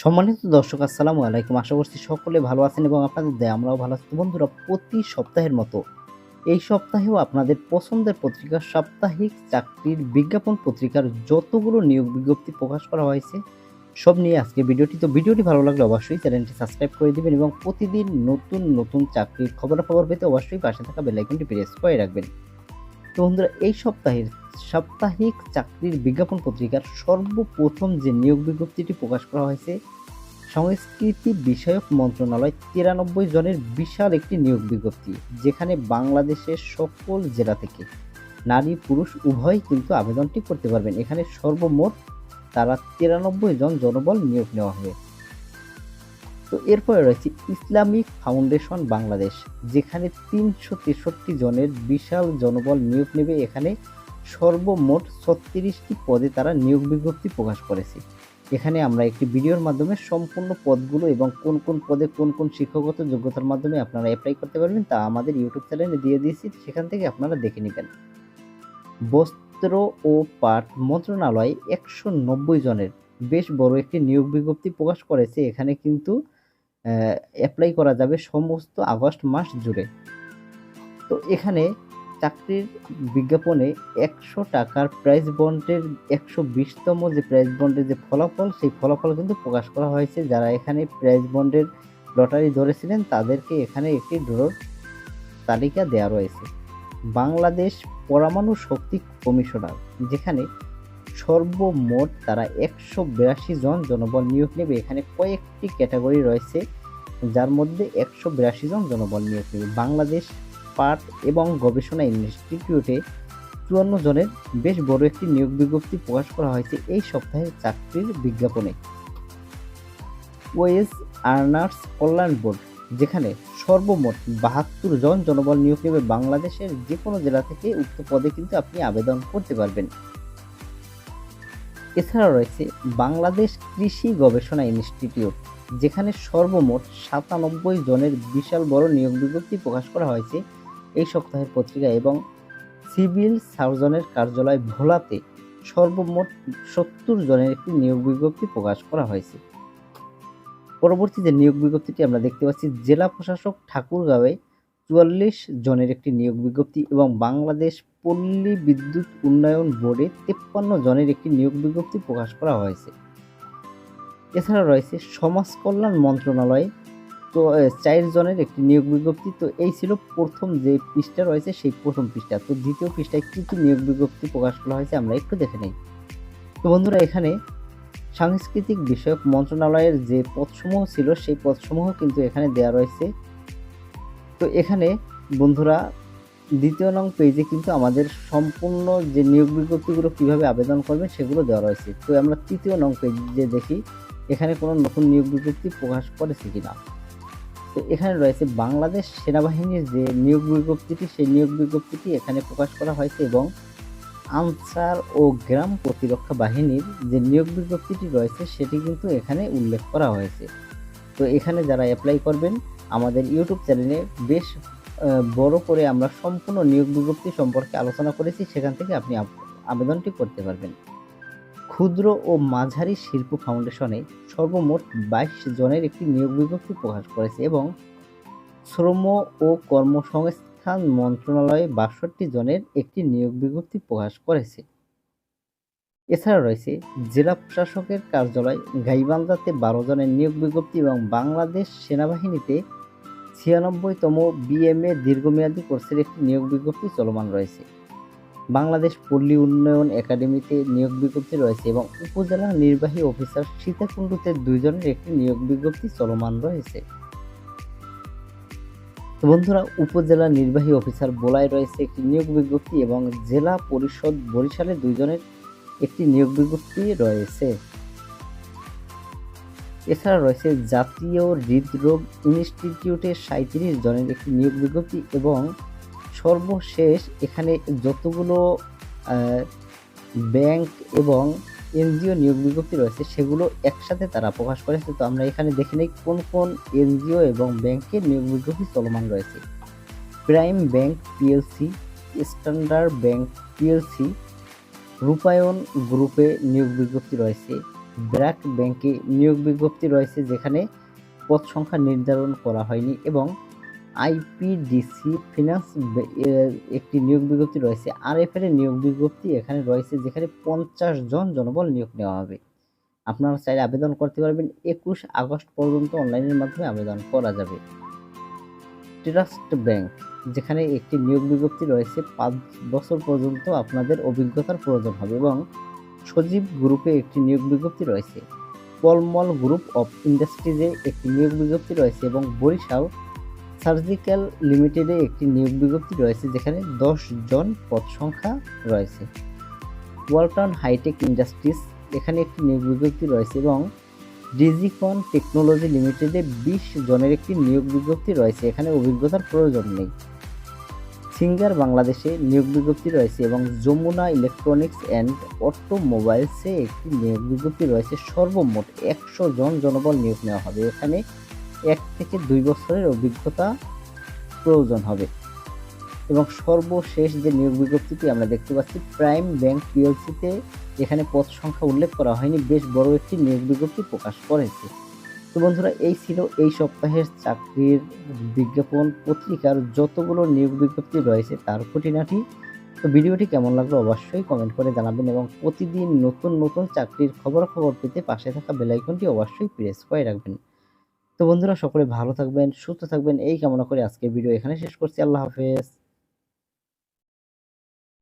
সম্মানিত দর্শক, আসসালামু আলাইকুম। আশা করছি সকলে ভালো আছেন এবং আপনাদের দেয়, আমরাও ভালো আছি। বন্ধুরা, প্রতি সপ্তাহের মতো এই সপ্তাহেও আপনাদের পছন্দের পত্রিকা, সাপ্তাহিক চাকরির বিজ্ঞাপন পত্রিকার যতগুলো নিয়োগ বিজ্ঞপ্তি প্রকাশ করা হয়েছে, সব নিয়ে আজকে ভিডিওটি। তো ভিডিওটি ভালো লাগলে অবশ্যই চ্যানেলটি সাবস্ক্রাইব করে দিবেন এবং প্রতিদিন নতুন নতুন চাকরির খবরাখবর পেতে অবশ্যই পাশে থাকা বেলাইকনটি প্রেস করে রাখবেন। তো বন্ধুরা, এই সপ্তাহের সাপ্তাহিক চাকরির বিজ্ঞাপন পত্রিকার সর্বপ্রথম যে নিয়োগ বিজ্ঞপ্তিটি প্রকাশ করা হয়েছে, সংস্কৃতি বিষয়ক মন্ত্রণালয় তিরানব্বই জনের বিশাল একটি নিয়োগ বিজ্ঞপ্তি, যেখানে বাংলাদেশের সকল জেলা থেকে নারী পুরুষ উভয় কিন্তু আবেদনটি করতে পারবেন। এখানে সর্বমোট তারা তিরানব্বই জন জনবল নিয়োগ নেওয়া হবে। তো এরপরে রয়েছে ইসলামিক ফাউন্ডেশন বাংলাদেশ, যেখানে তিনশো তেষট্টি জনের বিশাল জনবল নিয়োগ নেবে। এখানে সর্বমোট ছত্রিশটি পদে তারা নিয়োগ বিজ্ঞপ্তি প্রকাশ করেছে। এখানে আমরা একটি ভিডিওর মাধ্যমে সম্পূর্ণ পদগুলো এবং কোন কোন পদে কোন কোন শিক্ষাগত যোগ্যতার মাধ্যমে আপনারা অ্যাপ্লাই করতে পারবেন তা আমাদের ইউটিউব চ্যানেলে দিয়ে দিয়েছি, সেখান থেকে আপনারা দেখে নেবেন। বস্ত্র ও পাট মন্ত্রণালয় একশো নব্বই জনের বেশ বড় একটি নিয়োগ বিজ্ঞপ্তি প্রকাশ করেছে। এখানে কিন্তু অ্যাপ্লাই করা যাবে সমস্ত আগস্ট মাস জুড়ে। তো এখানে চাকরির বিজ্ঞাপনে একশো টাকার প্রাইজ বন্ডের একশো বিশতম যে প্রাইজ বন্ডের যে ফলাফল, সেই ফলাফল কিন্তু প্রকাশ করা হয়েছে। যারা এখানে প্রাইজ বন্ডের লটারি ধরেছিলেন, তাদেরকে এখানে একটি ড্রর তালিকা দেওয়া রয়েছে। বাংলাদেশ পরমাণু শক্তি কমিশনার, যেখানে সর্বমোট তারা একশো বিরাশি জন জনবল নিয়োগ নেবে। এখানে কয়েকটি ক্যাটাগরি রয়েছে, যার মধ্যে একশো বিরাশি জন জনবল নিয়োগ নেবে। বাংলাদেশ পাট এবং গবেষণা ইনস্টিটিউটে চুয়ান্ন জনের বেশ বড় একটি নিয়োগ বিজ্ঞপ্তি প্রকাশ করা হয়েছে এই সপ্তাহে চাকরির বিজ্ঞাপনে। ওয়েজ আর্নার্স কল্যাণ বোর্ড, যেখানে সর্বমোট বাহাত্তর জন জনবল নিয়োগ নেবে বাংলাদেশের যে কোনো জেলা থেকে উক্ত পদে কিন্তু আপনি আবেদন করতে পারবেন। এছাড়া রয়েছে বাংলাদেশ কৃষি গবেষণা ইনস্টিটিউট, যেখানে সর্বমোট সাতানব্বই জনের বিশাল বড় নিয়োগ বিজ্ঞপ্তি প্রকাশ করা হয়েছে এই সপ্তাহের পত্রিকা এবং সিভিল সার্জনের কার্যালয় ভোলাতে সর্বমোট সত্তর জনের একটি নিয়োগ বিজ্ঞপ্তি প্রকাশ করা হয়েছে। পরবর্তী যে নিয়োগ বিজ্ঞপ্তিটি আমরা দেখতে পাচ্ছি, জেলা প্রশাসক ঠাকুরগাঁওয়ে চুয়াল্লিশ জনের একটি নিয়োগ বিজ্ঞপ্তি এবং বাংলাদেশ পল্লী বিদ্যুৎ উন্নয়ন বোর্ডে তেপ্পান্ন জনের একটি নিয়োগ বিজ্ঞপ্তি প্রকাশ করা হয়েছে। এছাড়া রয়েছে সমাজ কল্যাণ মন্ত্রণালয়ে তো চার জনের একটি নিয়োগ বিজ্ঞপ্তি। তো এই ছিল প্রথম যে পৃষ্ঠা রয়েছে, সেই প্রথম পৃষ্ঠা। তো দ্বিতীয় পৃষ্ঠায় কী কী নিয়োগ বিজ্ঞপ্তি প্রকাশ করা হয়েছে আমরা একটু দেখে নেই। তো বন্ধুরা, এখানে সাংস্কৃতিক বিষয়ক মন্ত্রণালয়ের যে পদসমূহ ছিল, সেই পদসমূহ কিন্তু এখানে দেওয়া রয়েছে। তো এখানে বন্ধুরা, দ্বিতীয় নং পেজে কিন্তু আমাদের সম্পূর্ণ যে নিয়োগ বিজ্ঞপ্তিগুলো কীভাবে আবেদন করবেন সেগুলো দেওয়া রয়েছে। তো আমরা তৃতীয় নং পেজে দেখি, এখানে কোনো নতুন নিয়োগ বিজ্ঞপ্তি প্রকাশ করেছে কিনা। তো এখানে রয়েছে বাংলাদেশ সেনাবাহিনীর যে নিয়োগ বিজ্ঞপ্তিটি, সেই নিয়োগ বিজ্ঞপ্তিটি এখানে প্রকাশ করা হয়েছে এবং আনসার ও গ্রাম প্রতিরক্ষা বাহিনীর যে নিয়োগ বিজ্ঞপ্তিটি রয়েছে, সেটি কিন্তু এখানে উল্লেখ করা হয়েছে। তো এখানে যারা অ্যাপ্লাই করবেন, আমাদের ইউটিউব চ্যানেলে বেশ বড় করে আমরা সম্পূর্ণ নিয়োগ বিজ্ঞপ্তি সম্পর্কে আলোচনা করেছি, সেখান থেকে আপনি আবেদনটি করতে পারবেন। ক্ষুদ্র ও মাঝারি শিল্প ফাউন্ডেশনে সর্বমোট বাইশ জনের একটি নিয়োগ বিজ্ঞপ্তি প্রকাশ করেছে এবং শ্রম ও কর্মসংস্থান মন্ত্রণালয়ে বাষট্টি জনের একটি নিয়োগ বিজ্ঞপ্তি প্রকাশ করেছে। এছাড়া রয়েছে, জেলা প্রশাসকের কার্যালয় গাইবান্ধাতে বারো জনের নিয়োগ বিজ্ঞপ্তি এবং বাংলাদেশ সেনাবাহিনীতে ছিয়ানব্বইতম বিএমএ দীর্ঘমেয়াদী কোর্সের একটি নিয়োগ বিজ্ঞপ্তি চলমান রয়েছে। বাংলাদেশ পল্লী উন্নয়ন একাডেমিতে নিয়োগ বিজ্ঞপ্তি রয়েছে এবং উপজেলা নির্বাহী অফিসার সীতাকুণ্ডুতে দুইজনের একটি নিয়োগ বিজ্ঞপ্তি চলমান রয়েছে। বন্ধুরা, উপজেলা নির্বাহী অফিসার বোলায় রয়েছে একটি নিয়োগ বিজ্ঞপ্তি এবং জেলা পরিষদ বরিশালে দুইজনের একটি নিয়োগ বিজ্ঞপ্তি রয়েছে। এছাড়া রয়েছে জাতীয় হৃদরোগ ইনস্টিটিউটে সাঁত্রিশ জনের একটি নিয়োগ বিজ্ঞপ্তি এবং সর্বশেষ এখানে যতগুলো ব্যাংক এবং এনজিও নিয়োগ বিজ্ঞপ্তি রয়েছে, সেগুলো একসাথে তারা প্রকাশ করেছে। তো আমরা এখানে দেখে নিই কোন কোন এনজিও এবং ব্যাংকের নিয়োগ বিজ্ঞপ্তি চলমান রয়েছে। Prime Bank PLC, Standard Bank PLC, Rupayan গ্রুপে নিয়োগ বিজ্ঞপ্তি রয়েছে, ব্র্যাক ব্যাংকে নিয়োগ বিজ্ঞপ্তি রয়েছে, যেখানে পদ সংখ্যা নির্ধারণ করা হয়নি এবং আইপিডিসি ফিনান্স একটি নিয়োগ বিজ্ঞপ্তি রয়েছে। আর এফ এর নিয়োগ বিজ্ঞপ্তি এখানে রয়েছে যেখানে পঞ্চাশ জন জনবল নিয়োগ নেওয়া হবে। আপনারা চাইলে আবেদন করতে পারবেন। একুশ আগস্ট পর্যন্ত অনলাইনের মাধ্যমে আবেদন করা যাবে। ট্রাস্ট ব্যাংক, যেখানে একটি নিয়োগ বিজ্ঞপ্তি রয়েছে, পাঁচ বছর পর্যন্ত আপনাদের অভিজ্ঞতার প্রয়োজন হবে এবং সজীব গ্রুপে একটি নিয়োগ বিজ্ঞপ্তি রয়েছে। পলমল গ্রুপ অফ ইন্ডাস্ট্রিজে একটি নিয়োগ বিজ্ঞপ্তি রয়েছে এবং বরিশাল সার্জিক্যাল লিমিটেডে একটি নিয়োগ বিজ্ঞপ্তি রয়েছে যেখানে দশ জন পদ সংখ্যা রয়েছে। ওয়ালটন হাইটেক ইন্ডাস্ট্রিজ এখানে একটি নিয়োগ বিজ্ঞপ্তি রয়েছে এবং ডিজিকন টেকনোলজি লিমিটেডে বিশ জনের একটি নিয়োগ বিজ্ঞপ্তি রয়েছে। এখানে অভিজ্ঞতার প্রয়োজন নেই। সিঙ্গার বাংলাদেশে নিয়োগ বিজ্ঞপ্তি রয়েছে এবং যমুনা ইলেকট্রনিক্স অ্যান্ড অটোমোবাইলসে একটি নিয়োগ বিজ্ঞপ্তি রয়েছে। সর্বমোট একশো জন জনবল নিয়োগ নেওয়া হবে। এখানে এক থেকে দুই বছরের অভিজ্ঞতা প্রয়োজন হবে। এবং সর্বশেষ যে নিয়োগ বিজ্ঞপ্তিটি আমরা দেখতে পাচ্ছি, প্রাইম ব্যাংক পিএলসিতে এখানে পদ সংখ্যা উল্লেখ করা হয়নি, বেশ বড় একটি নিয়োগ বিজ্ঞপ্তি প্রকাশ করেছে। তো বন্ধুরা, এই ছিল এই সপ্তাহের চাকরির বিজ্ঞাপন পত্রিকার যতগুলো নিয়োগ বিজ্ঞপ্তি রয়েছে তার খুঁটিনাটি। তো ভিডিওটি কেমন লাগল অবশ্যই কমেন্ট করে জানাবেন এবং প্রতিদিন নতুন নতুন চাকরির খবর খবর পেতে পাশে থাকা বেলাইকনটি অবশ্যই প্রেস করে রাখবেন। তো বন্ধুরা, সকলে ভালো থাকবেন, সুস্থ থাকবেন। এই কামনা করে আজকের ভিডিও এখানে শেষ করছি। আল্লাহ হাফেজ।